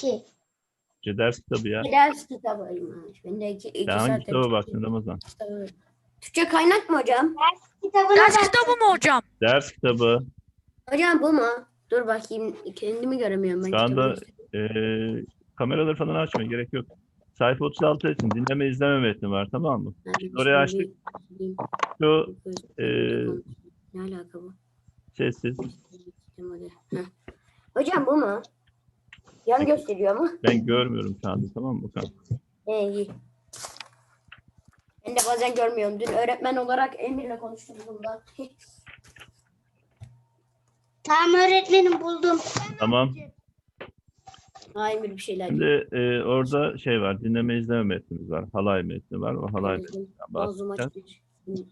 ki. Türkçe ders kitabı ya. Ders kitabıymış. Ben de iki, iki hangi kitaba Türkçe baktın Ramazan? kitabı. Türkçe kaynak mı hocam? Kitabına Ders bak. kitabı mı hocam? Ders kitabı. Hocam bu mu? Dur bakayım. Kendimi göremiyorum ben. Şu anda kitabı. eee kameraları falan açmaya gerek yok. Sayfa 36 için dinleme izleme metni var tamam mı? Hadi oraya bismillah. Şu eee, Ne alaka bu? sessiz. Heh. Hocam bu mu? Yan gösteriyor mu? Ben görmüyorum şu anda tamam mı? Bakalım. He iyi. Ben de bazen görmüyorum. Dün öğretmen olarak Emir'le konuştum bunda. Tamam öğretmenim buldum. Tamam. Ha Emir bir şeyler Şimdi eee, orada şey var. Dinleme izleme metnimiz var. Halay metni var. O halay metninden Ağzım bahsedeceğiz. açmış.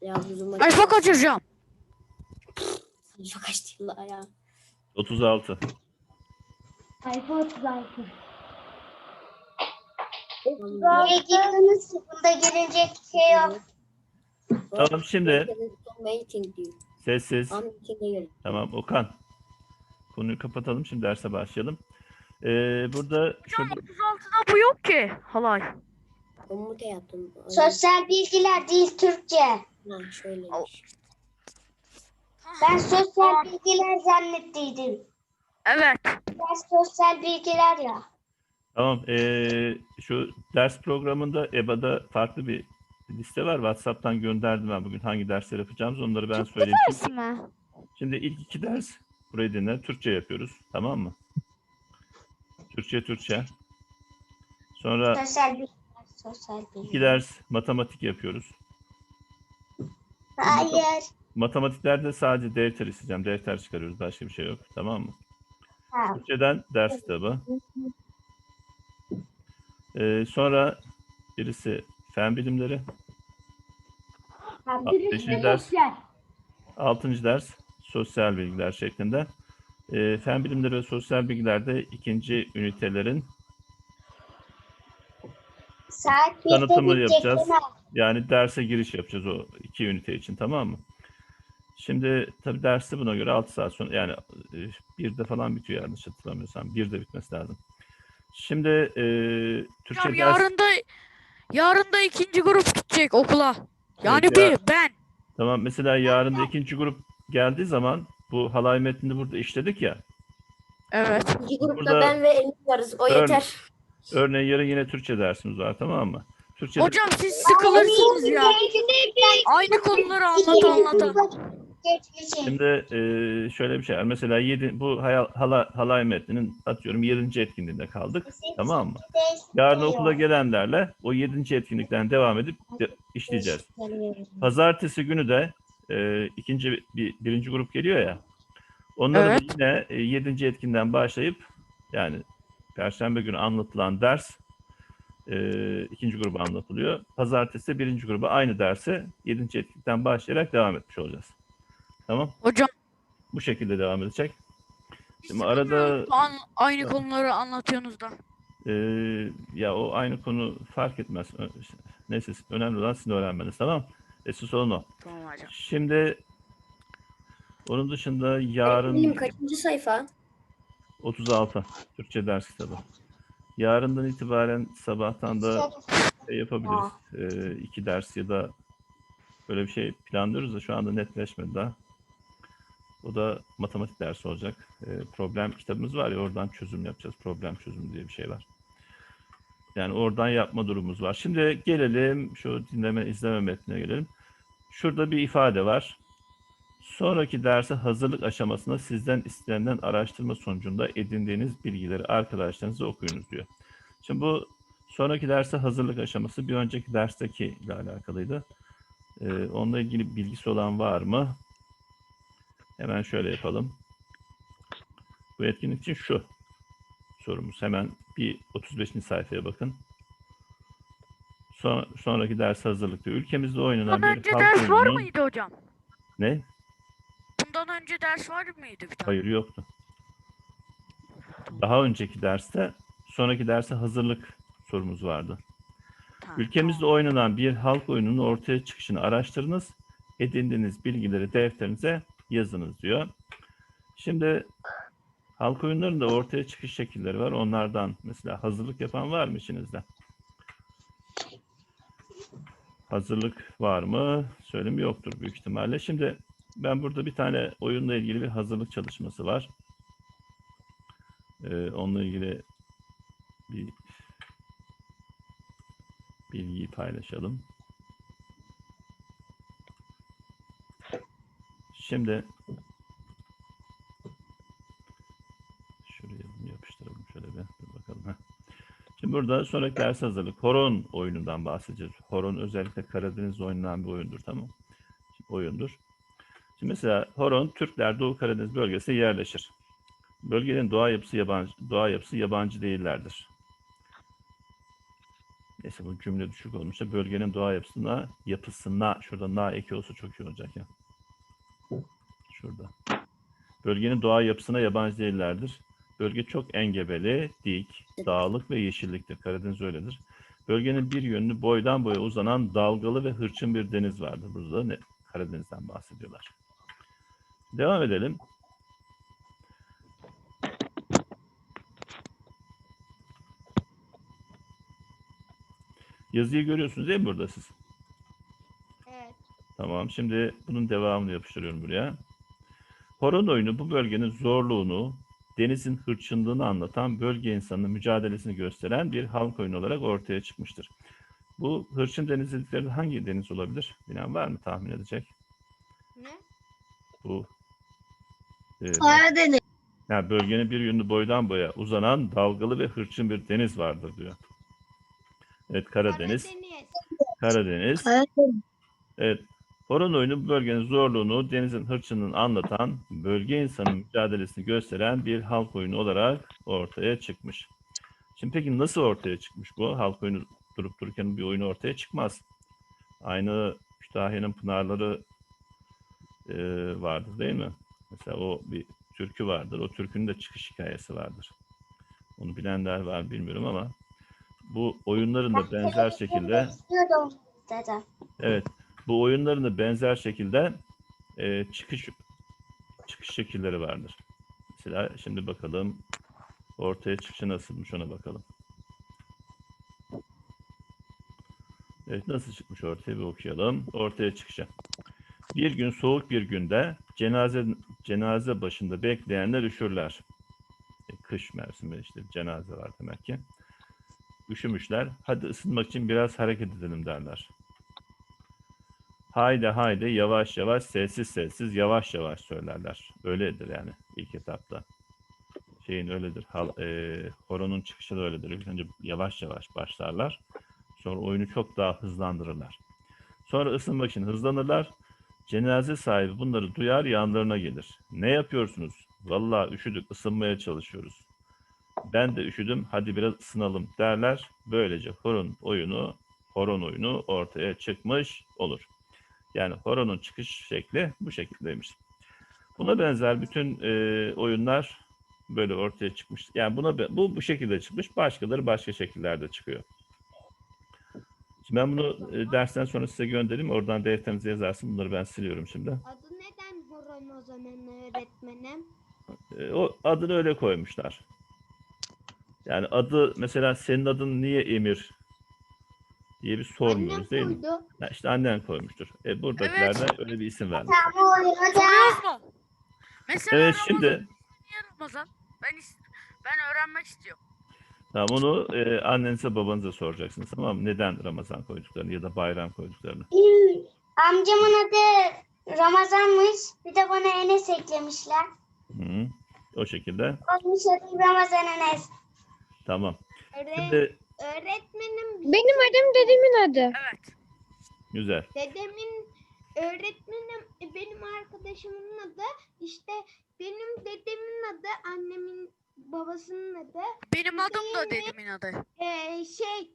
Ya ağzım? Çok açtı ya. 36. Sayfa 36. Vallahi. Nereye gittiniz? Bunda gelecek şey yok. Tamam şimdi sessiz. Tamam Okan. Konuyu kapatalım şimdi derse başlayalım. Ee, burada Hocam şurada 36'da bu yok ki. Halay. Yaptım. Sosyal bilgiler değil Türkçe. Ha şöyle. Ben sosyal bilgiler zannettiydim. Evet. Ben sosyal bilgiler ya. tamam ee, şu ders programında EBA'da farklı bir liste var. WhatsApp'tan gönderdim ben bugün hangi dersler yapacağımız onları ben söyleyeyim. mi? Şimdi ilk iki ders burayı dinle. Türkçe yapıyoruz. Tamam mı? Türkçe Türkçe. Sonra Sosyal bilgiler. Sosyal iki bilgiler. ders matematik yapıyoruz. Hayır. Matematiklerde sadece defter isteyeceğim. Defter çıkarıyoruz. Başka bir şey yok. Tamam mı? Türkçeden ders kitabı. Ee, sonra birisi fen bilimleri. Beşinci ders, altıncı ders sosyal bilgiler şeklinde. Ee, fen bilimleri ve sosyal bilgilerde ikinci ünitelerin Saat birde Tanıtımı bitecek, yapacağız. yani derse giriş yapacağız o iki ünite için tamam mı? Şimdi tabii dersi buna göre 6 saat sonra yani e, birde falan bitiyor yanlış hatırlamıyorsam. Birde bitmesi lazım. Şimdi e, Türkçe Hocam ders... yarın da yarın da ikinci grup gidecek okula. Yani Evet ya. bir ben. Tamam mesela yarın da ikinci grup geldiği zaman bu halay metnini burada işledik ya. Evet. İki grupta Burada- ben ve Emir varız. O Ör- yeter. Örneğin yarın yine Türkçe dersimiz var tamam mı? Türkçe Hocam siz sıkılırsınız ya. Aynı konuları anlat anlata. Geçmişim. Şimdi e, şöyle bir şey var. Mesela yedi, bu hayal, hala, halay metninin atıyorum 7. etkinliğinde kaldık. Tamam mı? Yarın okula gelenlerle o 7. etkinlikten devam edip de- işleyeceğiz. Pazartesi günü de e, ikinci bir, birinci grup geliyor ya. Onları da Evet. yine e, yedinci etkinden başlayıp yani Perşembe günü anlatılan ders e, ikinci gruba anlatılıyor. Pazartesi birinci gruba aynı dersi yedinci etkinlikten başlayarak devam etmiş olacağız. Tamam. Hocam Bu şekilde devam edecek. Şimdi arada an- aynı konuları anlatıyorsunuz da. e, ya o aynı konu fark etmez. Neyse önemli olan sizin öğrenmeniz tamam. Esas olan o. Tamam hocam. Şimdi onun dışında yarın Benim kaçıncı sayfa? 36 Türkçe ders kitabı. Yarından itibaren sabahtan da şey yapabiliriz. Ee, iki ders ya da böyle bir şey planlıyoruz da şu anda netleşmedi daha. O da matematik dersi olacak. Ee, problem kitabımız var ya oradan çözüm yapacağız. Problem çözümü diye bir şey var. Yani oradan yapma durumumuz var. Şimdi gelelim şu dinleme izleme metnine gelelim. Şurada bir ifade var. Sonraki derse hazırlık aşamasında sizden istenilen araştırma sonucunda edindiğiniz bilgileri arkadaşlarınıza okuyunuz diyor. Şimdi bu sonraki derse hazırlık aşaması bir önceki dersteki ile alakalıydı. Ee, onunla ilgili bilgisi olan var mı? Hemen şöyle yapalım. Bu etkinlik için şu sorumuz. Hemen bir 35. sayfaya bakın. Son, sonraki ders hazırlıkta ülkemizde oynanan Bundan bir önce halk ders var oyununun- mıydı hocam? Ne? Bundan önce ders var mıydı bir tane? Hayır yoktu. Daha önceki derste sonraki derse hazırlık sorumuz vardı. Tamam, Ülkemizde oynanan bir halk oyununun ortaya çıkışını araştırınız. Edindiğiniz bilgileri defterinize yazınız diyor. Şimdi Halk oyunlarında ortaya çıkış şekilleri var. Onlardan mesela hazırlık yapan var mı içinizde? Hazırlık var mı? Söyleyeyim yoktur büyük ihtimalle. Şimdi ben burada bir tane oyunla ilgili bir hazırlık çalışması var. Ee, onunla ilgili bir bilgiyi paylaşalım. Şimdi şuraya yapıştıralım şöyle bir, bir bakalım. Heh. Şimdi burada sonraki ders hazırlık. Horon oyunundan bahsedeceğiz. Horon özellikle Karadeniz'de oynanan bir oyundur tamam oyundur. Mesela horon Türkler Doğu Karadeniz bölgesine yerleşir. Bölgenin doğa yapısı yabancı doğa yapısı yabancı değillerdir. Neyse bu cümle düşük olmuş da bölgenin doğa yapısına yapısına şurada na eki olsa çok iyi olacak ya. Şurada. Bölgenin doğa yapısına yabancı değillerdir. Bölge çok engebeli, dik, dağlık ve yeşilliktir. Karadeniz öyledir. Bölgenin bir yönlü boydan boya uzanan dalgalı ve hırçın bir deniz vardır. Burada ne? Karadeniz'den bahsediyorlar. Devam edelim. Yazıyı görüyorsunuz değil mi burada siz? Evet. Tamam. Şimdi bunun devamını yapıştırıyorum buraya. Horon oyunu bu bölgenin zorluğunu, denizin hırçınlığını anlatan bölge insanının mücadelesini gösteren bir halk oyunu olarak ortaya çıkmıştır. Bu hırçın deniz dedikleri hangi deniz olabilir? Bilen var mı tahmin edecek? Ne? Bu e, Karadeniz. yani bölgenin bir yönlü boydan boya uzanan dalgalı ve hırçın bir deniz vardır diyor. Evet Karadeniz. Karadeniz. Evet. Horon oyunu bu bölgenin zorluğunu, denizin hırçınlığını anlatan, bölge insanın mücadelesini gösteren bir halk oyunu olarak ortaya çıkmış. Şimdi peki nasıl ortaya çıkmış bu? Halk oyunu durup dururken bir oyun ortaya çıkmaz. Aynı Kütahya'nın Pınarları e, vardır değil mi? Mesela o bir türkü vardır. O türkünün de çıkış hikayesi vardır. Onu bilenler var bilmiyorum ama bu oyunların da benzer şekilde. Evet. Bu oyunların da benzer şekilde e, çıkış çıkış şekilleri vardır. Mesela şimdi bakalım ortaya çıkışı nasılmış ona bakalım. Evet nasıl çıkmış ortaya bir okuyalım. Ortaya çıkışı. Bir gün soğuk bir günde cenaze cenaze başında bekleyenler üşürler. E, kış mevsimi işte cenaze var demek ki. Üşümüşler. Hadi ısınmak için biraz hareket edelim derler. Haydi haydi yavaş yavaş sessiz sessiz yavaş yavaş söylerler. Öyledir yani ilk etapta. Şeyin öyledir. Hal, e, horonun çıkışı da öyledir. İlk önce yavaş yavaş başlarlar. Sonra oyunu çok daha hızlandırırlar. Sonra ısınmak için hızlanırlar. Cenaze sahibi bunları duyar yanlarına gelir. Ne yapıyorsunuz? Vallahi üşüdük ısınmaya çalışıyoruz. Ben de üşüdüm hadi biraz ısınalım derler. Böylece horon oyunu horon oyunu ortaya çıkmış olur. Yani horonun çıkış şekli bu şekildeymiş. Buna benzer bütün e, oyunlar böyle ortaya çıkmış. Yani buna bu bu şekilde çıkmış. Başkaları başka şekillerde çıkıyor. Şimdi ben bunu e, dersten sonra size göndereyim. Oradan defterinize yazarsın. Bunları ben siliyorum şimdi. Adı neden horon o zaman öğretmenim? E, o adını öyle koymuşlar. Yani adı mesela senin adın niye Emir diye bir sormuyoruz değil mi? koydu. Ha, işte annen koymuştur. E, buradakiler de öyle bir isim vermiş. Tamam hocam. Soruyoruz mu? Mesela Evet Ramazan, şimdi niye Ramazan? Ben, is- ben öğrenmek istiyorum. Tamam, onu e, annenize babanıza soracaksınız tamam mı? Neden Ramazan koyduklarını ya da bayram koyduklarını. Amcamın adı Ramazan'mış. Bir de bana Enes eklemişler. Hı, o şekilde. Olmuş adım Ramazan Enes. Tamam. Şimdi öğretmenim Benim adım dedemin adı. Evet. güzel. Dedemin öğretmenim e, benim arkadaşımın adı işte benim dedemin adı annemin babasının adı Benim adım da dedemin adı. Ee, şey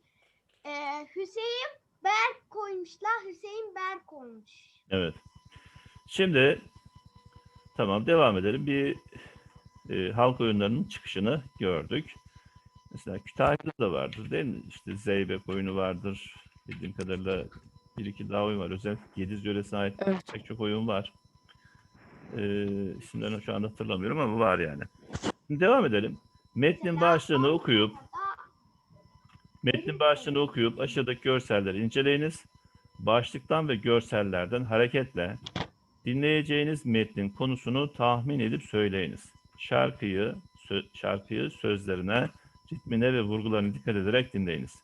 e, Hüseyin Berk koymuşlar Hüseyin Berk olmuş. Evet. Şimdi tamam devam edelim. Bir e, halk oyunlarının çıkışını gördük. Mesela Kütahya'da da vardır değil mi? İşte Zeybek oyunu vardır. Bildiğim kadarıyla bir iki daha oyun var. Özellikle Gediz yöresine ait Evet. pek çok oyun var. E, isimlerini şu anda hatırlamıyorum ama var yani. Devam edelim. Metnin başlığını okuyup metnin başlığını okuyup aşağıdaki görselleri inceleyiniz. Başlıktan ve görsellerden hareketle dinleyeceğiniz metnin konusunu tahmin edip söyleyiniz. Şarkıyı, sö- şarkıyı sözlerine, ritmine ve vurgularına dikkat ederek dinleyiniz.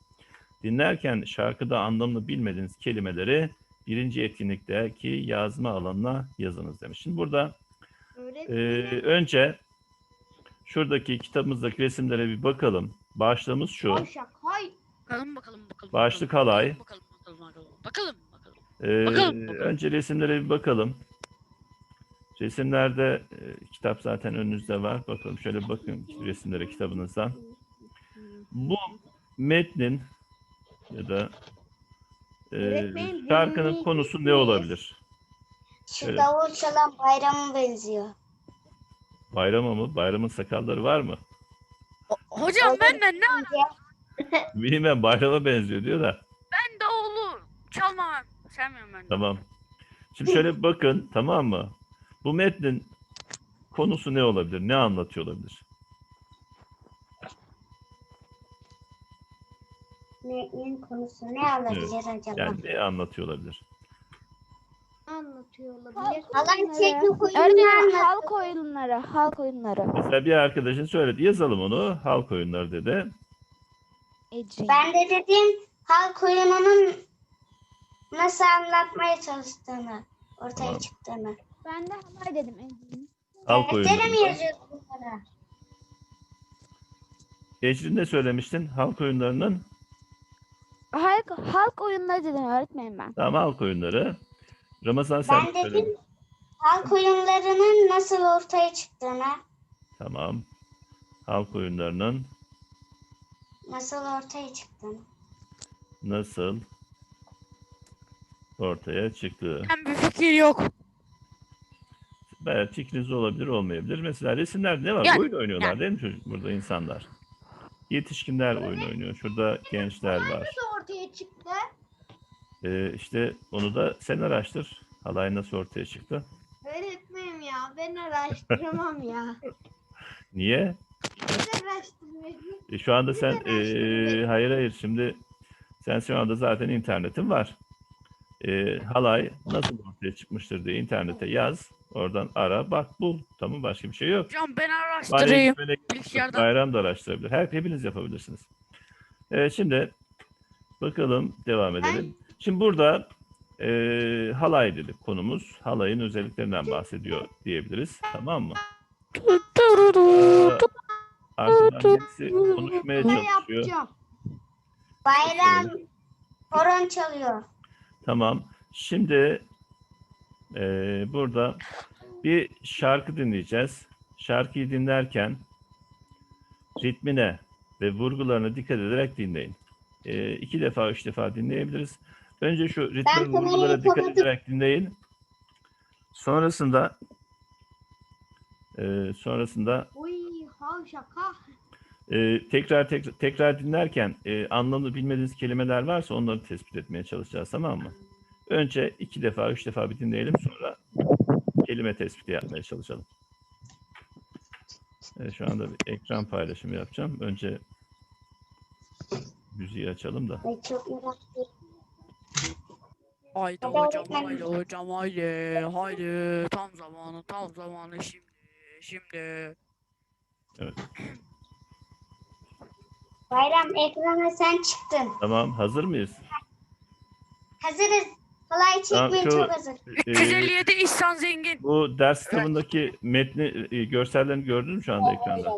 Dinlerken şarkıda anlamını bilmediğiniz kelimeleri birinci etkinlikteki yazma alanına yazınız demiş. Şimdi burada Öğretmenim. önce şuradaki kitabımızdaki resimlere bir bakalım. Başlığımız şu. Kavşak. Hay. Bakalım bakalım bakalım. Başlık bakalım, halay. Bakalım bakalım bakalım. Bakalım bakalım. Ee, Bakalım, bakalım. önce resimlere bir bakalım. Resimlerde e, kitap zaten önünüzde var. Bakalım şöyle bakın resimlere kitabınızdan. Bu metnin ya da e, şarkının konusu ne olabilir? Şu davul çalan bayrama benziyor. Bayrama mı? Bayramın sakalları var mı? O- hocam benden ne? Bilmem bayrama benziyor diyor da. Ben davulu çalmam. Sevmiyorum ben. Tamam. Şimdi şöyle bir bakın tamam mı? Bu metnin konusu ne olabilir? Ne anlatıyor olabilir? Metnin konusu ne olabilir acaba? Yani ne anlatıyor olabilir? Anlatıyor olabilir. Oyunu Öğretmenim anlatıyor. halk oyunları, halk oyunları. Mesela bir arkadaşın söyledi. Yazalım onu. Halk oyunları dedi. Ecrin. Ben de dedim halk oyununun nasıl anlatmaya çalıştığını, ortaya Tamam. çıktığını. Ben de halay dedim Ecrin. Halk Deftere mi oyunları. yazıyoruz bunları? Ecrin ne söylemiştin? Halk oyunlarının Halk, halk oyunları dedim öğretmenim ben. tamam halk oyunları. Ramazan sen Ben söyle. dedim halk oyunlarının nasıl ortaya çıktığını, Tamam. Halk oyunlarının nasıl ortaya çıktığını. nasıl ortaya çıktığı. Ben bir fikir yok. Evet fikriniz olabilir olmayabilir. Mesela resimlerde ne var? Yani- oyun oynuyorlar değil mi çocuk burada insanlar? Yetişkinler oyun oynuyor. Şurada gençler var. Nasıl ortaya çıktı? Ee, işte onu da sen araştır. Halay nasıl ortaya çıktı? Öğretmenim ya ben araştıramam ya. Niye? Ben araştırmayayım. E, şu anda sen e, hayır hayır şimdi sen şu anda zaten internetin var. E, halay nasıl ortaya çıkmıştır diye internete yaz. Oradan ara bak bul. Tamam başka bir şey yok. Hocam ben Bari araştırayım. böyle Bilgisayardan. Bayram da araştırabilir. Her, hepiniz yapabilirsiniz. Evet şimdi bakalım devam edelim. Şimdi burada e, halay dedik konumuz. Halayın özelliklerinden bahsediyor diyebiliriz. Tamam mı? Birisi konuşmaya Ne çalışıyor. yapacağım? Bayram horon çalıyor. Tamam. Şimdi e, burada bir şarkı dinleyeceğiz. Şarkıyı dinlerken ritmine ve vurgularına dikkat ederek dinleyin. E, iki defa, üç defa dinleyebiliriz. Önce şu ritme vurgulara dikkat ederek dinleyin. Sonrasında e, sonrasında Uy havşaka. e, tekrar tekrar tekrar dinlerken e, anlamını bilmediğiniz kelimeler varsa onları tespit etmeye çalışacağız tamam mı? Önce iki defa, üç defa bir dinleyelim sonra kelime tespiti yapmaya çalışalım. Evet, şu anda bir ekran paylaşımı yapacağım. Önce müziği açalım da. Ay çok merak ettim. Haydi hocam haydi hocam haydi. Haydi tam zamanı tam zamanı şimdi. Şimdi. Bayram ekrana sen çıktın. Tamam, hazır mıyız? Hazırız. Çekmeye şu- çok hazır. Ee, 157 İhsan Zengin. bu ders kitabındaki metni, e, görsellerini gördünüz mü şu anda ekranda?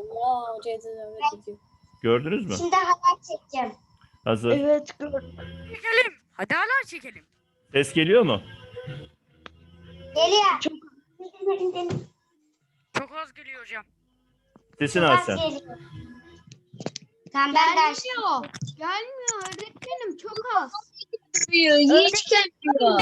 Gördünüz mü? Şimdi halay çekeceğim. Hazır. Evet gördüm. Çekelim. Hadi hala çekelim. Ses geliyor mu? Geliyor. Çok. Çok az geliyor hocam. Sesini aç sen. geliyor. Tamam ben de açtım. Gelmiyor. Gelmiyor öğretmenim çok az.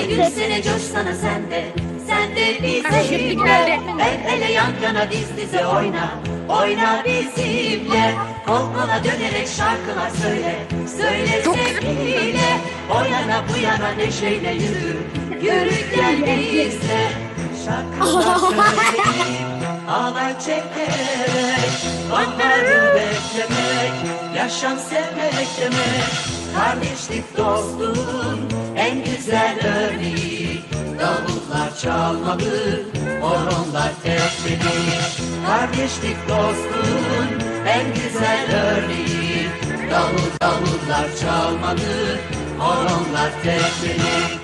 Gülsene coşsana sen de, sen de bizimle. El ele yan yana diz dize oyna, oyna bizimle. Kol kola dönerek şarkılar söyle, söyle sevgiyle. O yana bu yana neşeyle yürü, yürü gel bizle. Şarkılar söyle, Alay çekerek Baharı beklemek Yaşam sevmek demek. Kardeşlik dostluğun en güzel örneği Davullar çalmalı, horonlar tepmeli Kardeşlik dostluğun en güzel örneği. Davul davullar çalmalı, horonlar tepmeli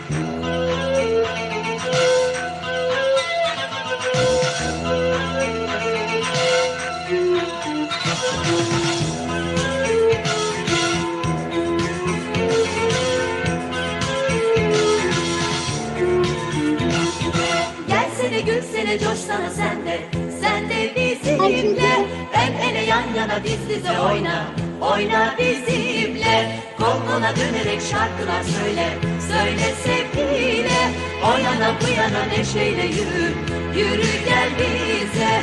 coşsana sen de. Sen de bizimle. El ele yan yana diz dize oyna. Oyna bizimle. Kol kola dönerek şarkılar söyle. Söyle sevgiyle. O yana bu yana neşeyle yürü. Yürü gel bize.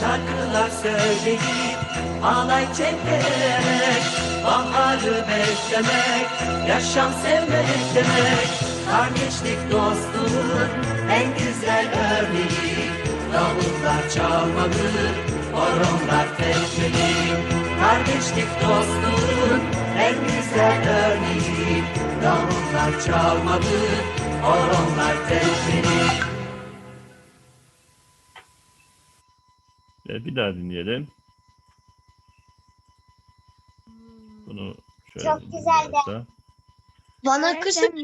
Şarkılar söyleyip Alay çekerek Baharı beklemek Yaşam sevmek demek. Kardeşlik dostluğun en güzel örneği Davullar çalmalı, horonlar tepmeli Kardeşlik dostluğun en güzel örneği Davullar çalmalı, horonlar tepmeli Ee, bir daha dinleyelim. Bunu şöyle Çok güzeldi. dinliyorsa. Bana kısık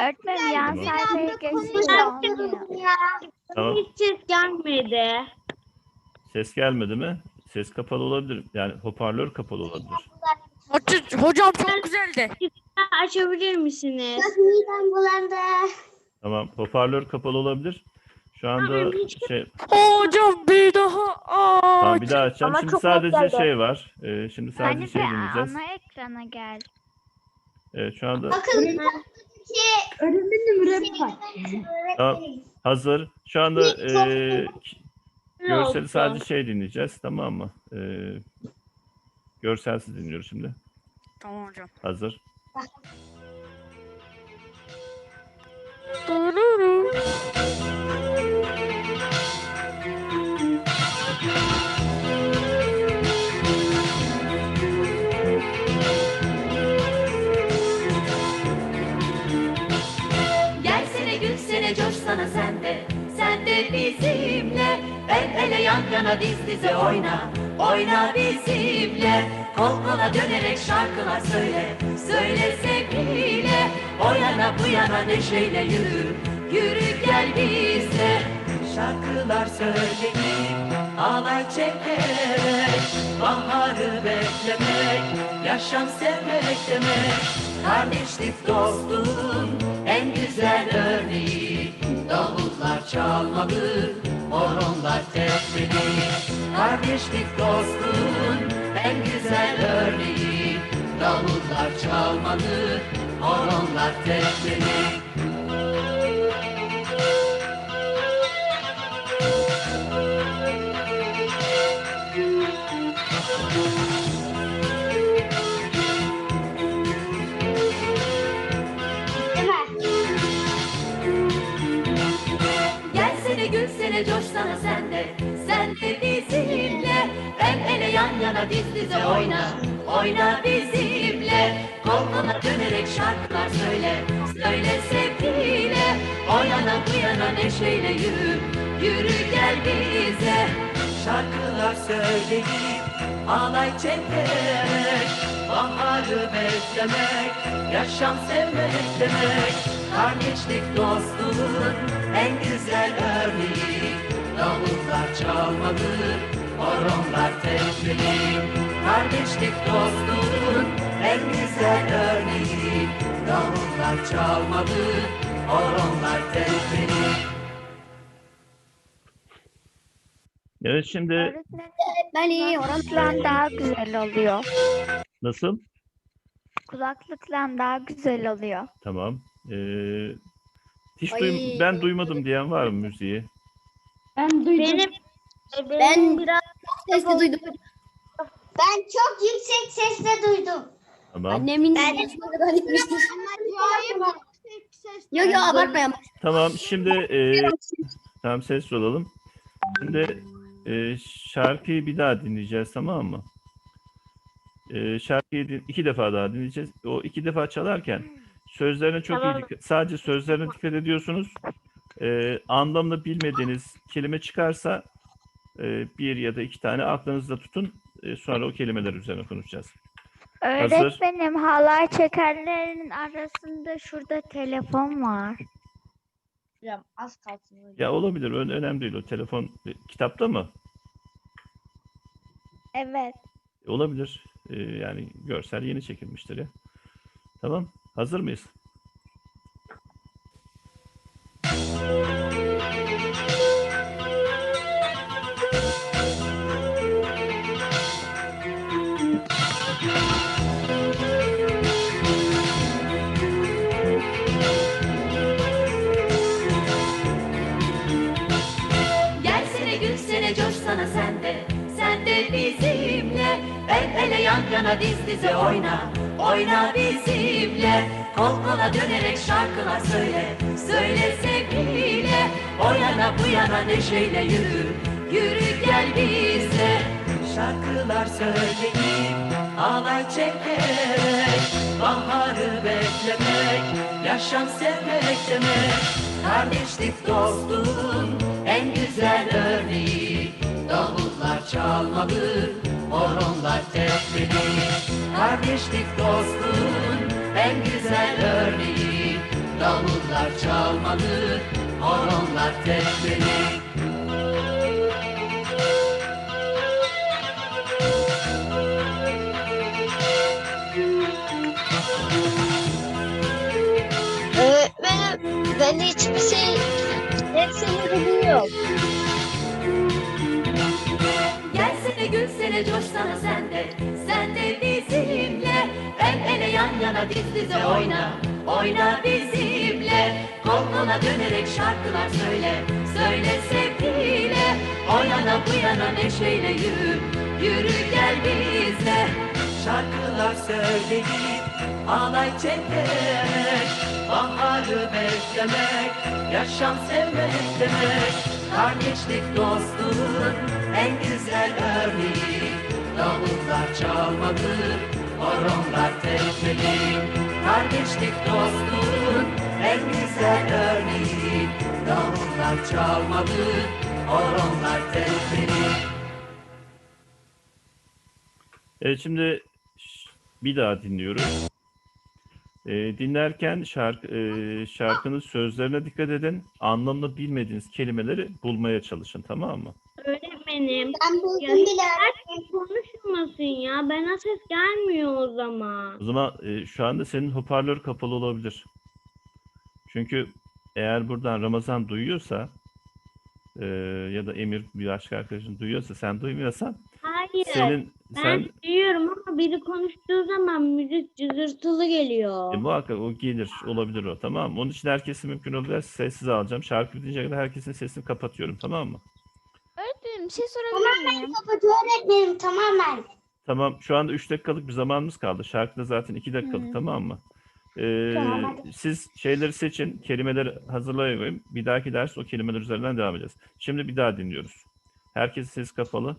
Öğretmenim, yan sayfaya geçince olmuyor. Tamam. hiç ses gelmedi. Ses gelmedi mi? Ses kapalı olabilir. Yani hoparlör kapalı olabilir. Hocam, hocam çok güzeldi. Açabilir misiniz? Midem bulandı. Tamam. Hoparlör kapalı olabilir. Şu anda şey Hocam bir daha tamam aç. bir daha açacağım. Ama Şimdi çok sadece geldi. şey var. Ee, şimdi sadece Hani şey dinleyeceğiz. ana ekrana gel. Evet şu anda Bakın. Tamam. Hazır. Şu anda e, görseli sadece şey dinleyeceğiz. Tamam mı? E, görselsiz dinliyoruz şimdi. Tamam hocam. Hazır. Dururu. Sen de Sen de bizimle. El ele yan yana diz dize oyna. Oyna bizimle. Kol kola dönerek şarkılar söyle. Söyle sevgiyle. O yana bu yana neşeyle yürü. Yürü gel bize Şarkılar söyleyip Alay çekerek Baharı beklemek. Yaşam sevmek demek. Kardeşlik dostluğun en güzel örneği Davullar çalmalı, horonlar tepmeli Kardeşlik dostluğun en güzel örneği Davullar çalmalı, horonlar tepmeli Oyna bizimle. Kol kola dönerek şarkılar söyle. Söyle sevgiyle. O yana bu yana neşeyle yürü. Yürü gel bize. Şarkılar söyleyip Alay çekerek Baharı beklemek Yaşam sevmek demek. Kardeşlik dostluğun en güzel örneği. Davullar çalmalı, horonlar tepmeli Kardeşlik dostluğun en güzel örneği Davullar çalmalı, horonlar tepmeli Evet şimdi Öğretmenim Ben kulaklıkla daha güzel oluyor. nasıl? Kulaklıkla daha güzel oluyor. Tamam. Ee, hiç Ay. duym- ben duymadım diyen var mı müziği? Benim Ben biraz sesli duydum. Ben çok yüksek sesle duydum. Tamam. Annemin sesine kadar gitmiştir. Acayip yüksek ses. Yok yok abartmayın. Tamam şimdi e, tamam ses olalım. Şimdi e, şarkıyı bir daha dinleyeceğiz tamam mı? E, şarkıyı din- iki defa daha dinleyeceğiz. O iki defa çalarken sözlerine çok Tamam. iyi dikkat, sadece sözlerine dikkat ediyorsunuz. E, anlamını bilmediğiniz kelime çıkarsa e, bir ya da iki tane aklınızda tutun. E, sonra o kelimeler üzerine konuşacağız. Hazır. Öğretmenim halay çekerlerin arasında şurada telefon var. Hocam az kalsın. Ya olabilir. ö- önemli değil o. Telefon e, kitapta mı? Evet. Olabilir. E, yani görsel yeni çekilmiştir ya. Tamam. Hazır mıyız? Bizimle. El ele yan yana diz dize oyna. Oyna bizimle. Kol kola dönerek şarkılar söyle. Söyle sevgiyle. O yana bu yana neşeyle yürü. Yürü gel bize Şarkılar söyleyip Alay çekerek Baharı beklemek Yaşam sevmek demek. Kardeşlik dostluğun en güzel örneği Davullar çalmalı, horonlar tepmeli Kardeşlik dostluğun en güzel örneği. Davullar çalmalı, horonlar tepmeli Öğretmenim ben hiçbir şey hepsini biliyorum. Gülsene coşsana sen de. Sen de bizimle. El ele yan yana diz dize oyna. Oyna bizimle. Kol kola dönerek şarkılar söyle. Söyle sevgiyle. O yana bu yana neşeyle yürü. Yürü gel bize Şarkılar söyleyip Alay çekerek Baharı beklemek Yaşam sevmek demek. Kardeşlik dostluğun en güzel örneği Davullar çalmalı, horonlar tepmeli Kardeşlik dostluğun en güzel örneği Davullar çalmalı, horonlar tepmeli Evet şimdi bir daha dinliyoruz. E, dinlerken şarkı, e, şarkının sözlerine dikkat edin. Anlamını bilmediğiniz kelimeleri bulmaya çalışın tamam mı? Öğretmenim Ben buldum bile konuşmasın ya. Bana ses gelmiyor o zaman. O zaman e, şu anda senin hoparlör kapalı olabilir. Çünkü eğer buradan Ramazan duyuyorsa e, ya da Emir bir başka arkadaşın duyuyorsa sen duymuyorsan Hayır. senin ben sen duyuyorum ama biri konuştuğu zaman müzik cızırtılı geliyor. E, muhakkak o gelir, olabilir o tamam mı? Onun için herkesi mümkün olduğu sessiz alacağım. Şarkı bitince kadar herkesin sesini kapatıyorum tamam mı? Öğretmenim bir şey sorabilir Tamamen miyim? kapatıyor öğretmenim tamamen. Tamam şu anda 3 dakikalık bir zamanımız kaldı. Şarkıda zaten 2 dakikalık Hı. tamam mı? Ee, Tamam, siz şeyleri seçin, kelimeleri hazırlayın. Bir dahaki ders o kelimeler üzerinden devam edeceğiz. Şimdi bir daha dinliyoruz. Herkesin sesi kapalı.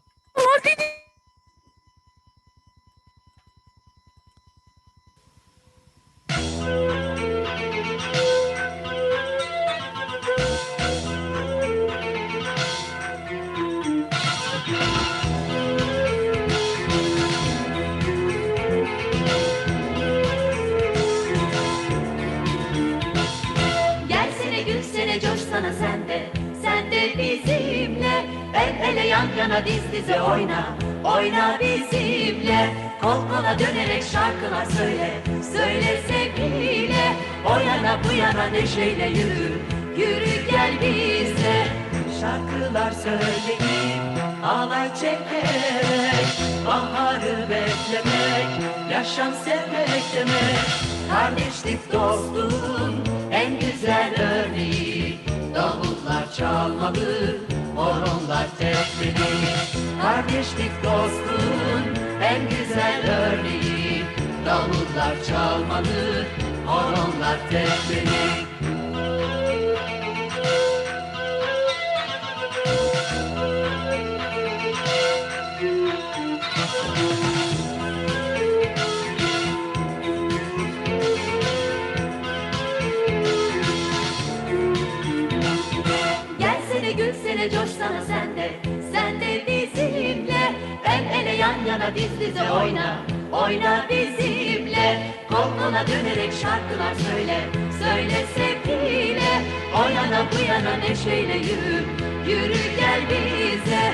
Şarkılar söyleyip Alay çekerek Baharı beklemek Yaşam sevmek demek. Kardeşlik dostluğun en güzel örneği. Davullar çalmalı, horonlar tepmeli Kardeşlik dostluğun en güzel örneği. Davullar çalmalı, horonlar tepmeli coşsana sen de, sen de bizimle. El ele yan yana diz dize oyna, oyna bizimle. Kol kola dönerek şarkılar söyle, söyle sevgiyle. O yana bu yana neşeyle yürü, yürü gel bize.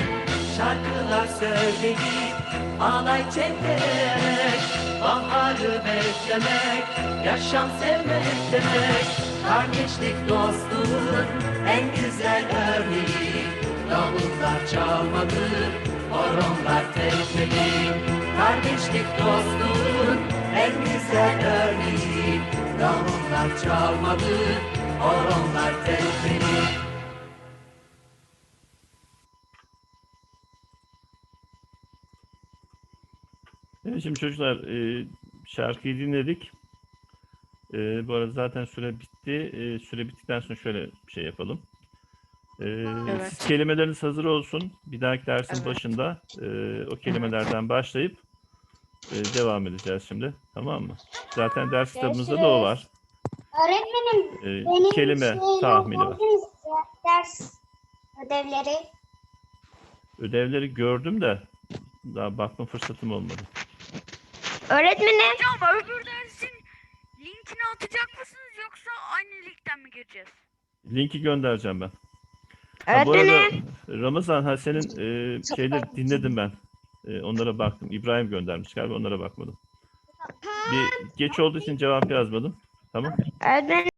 Şarkılar söyleyip alay çekerek Baharı beklemek, yaşam sevmek demek. Kardeşlik dostluğun en güzel örneği Davullar çalmadı, horonlar tepmedi Kardeşlik dostluğun en güzel örneği Davullar çalmadı, horonlar tepmedi Evet şimdi çocuklar e, şarkıyı dinledik. E, bu arada zaten süre bitti. E, süre bittikten sonra şöyle bir şey yapalım. E, Evet. Siz kelimeleriniz hazır olsun. Bir dahaki dersin Evet. başında e, o kelimelerden başlayıp e, devam edeceğiz şimdi. Tamam mı? Zaten ders kitabımızda da o var. Öğretmenim E, benim kelime tahmini var. Ders ödevleri. Ödevleri gördüm de daha bakma fırsatım olmadı. Öğretmenim Hocam öbür dersin linkini atacak mısınız yoksa aynı linkten mi gireceğiz? Linki göndereceğim ben. Ha, bu arada Ramazan ha senin e, şeyleri dinledim ben. E, onlara baktım. İbrahim göndermiş galiba onlara bakmadım. Bir geç olduğu için cevap yazmadım. Tamam. öğretmenim